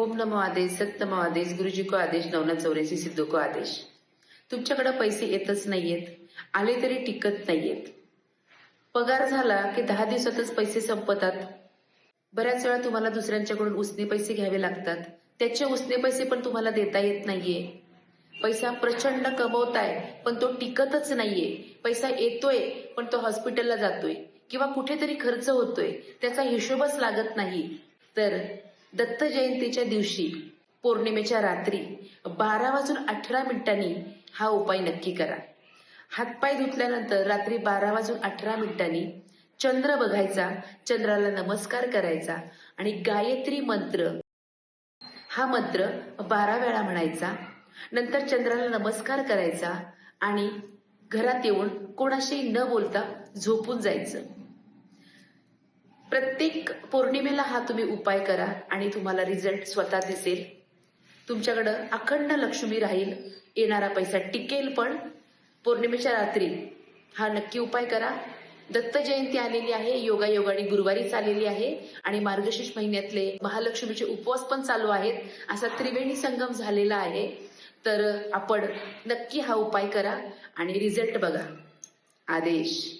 ओम नमो आदेश सत्यमो आदेश गुरुजी को आदेश नवना चौऱ्याऐंशी सिद्धो को आदेश. तुमच्याकडे पैसे येतच नाहीयेत आले तरी टिकत नाहीयेत. पगार झाला की दहा दिवसातच पैसे संपतात. बऱ्याच वेळा तुम्हाला दुसऱ्यांच्याकडून उसने पैसे घ्यावे लागतात. त्याचे उसने पैसे पण तुम्हाला देता येत नाहीये. पैसा प्रचंड कमवताय पण तो टिकतच नाहीये. पैसा येतोय पण तो हॉस्पिटलला जातोय किंवा कुठेतरी खर्च होतोय त्याचा हिशोबच लागत नाही. तर दत्त जयंतीच्या दिवशी पौर्णिमेच्या रात्री बारा वाजून अठरा मिनिटांनी हा उपाय नक्की करा. हातपाय धुतल्यानंतर रात्री बारा वाजून अठरा मिनिटांनी चंद्र बघायचा चंद्राला नमस्कार करायचा आणि गायत्री मंत्र. हा मंत्र बारा वेळा म्हणायचा नंतर चंद्राला नमस्कार करायचा आणि घरात येऊन कोणाशी न बोलता झोपून जायचं. प्रत्येक पौर्णिमेला हा तुम्ही उपाय करा आणि तुम्हाला रिझल्ट स्वतः दिसेल. तुमच्याकडं अखंड लक्ष्मी राहील येणारा पैसा टिकेल पण. पौर्णिमेच्या रात्री हा नक्की उपाय करा. दत्त जयंती आलेली आहे योगा योगाने गुरुवारीच आलेली आहे आणि मार्गशीर्ष महिन्यातले महालक्ष्मीचे उपवास पण चालू आहेत. असा त्रिवेणी संगम झालेला आहे. तर आपण नक्की हा उपाय करा आणि रिझल्ट बघा. आदेश.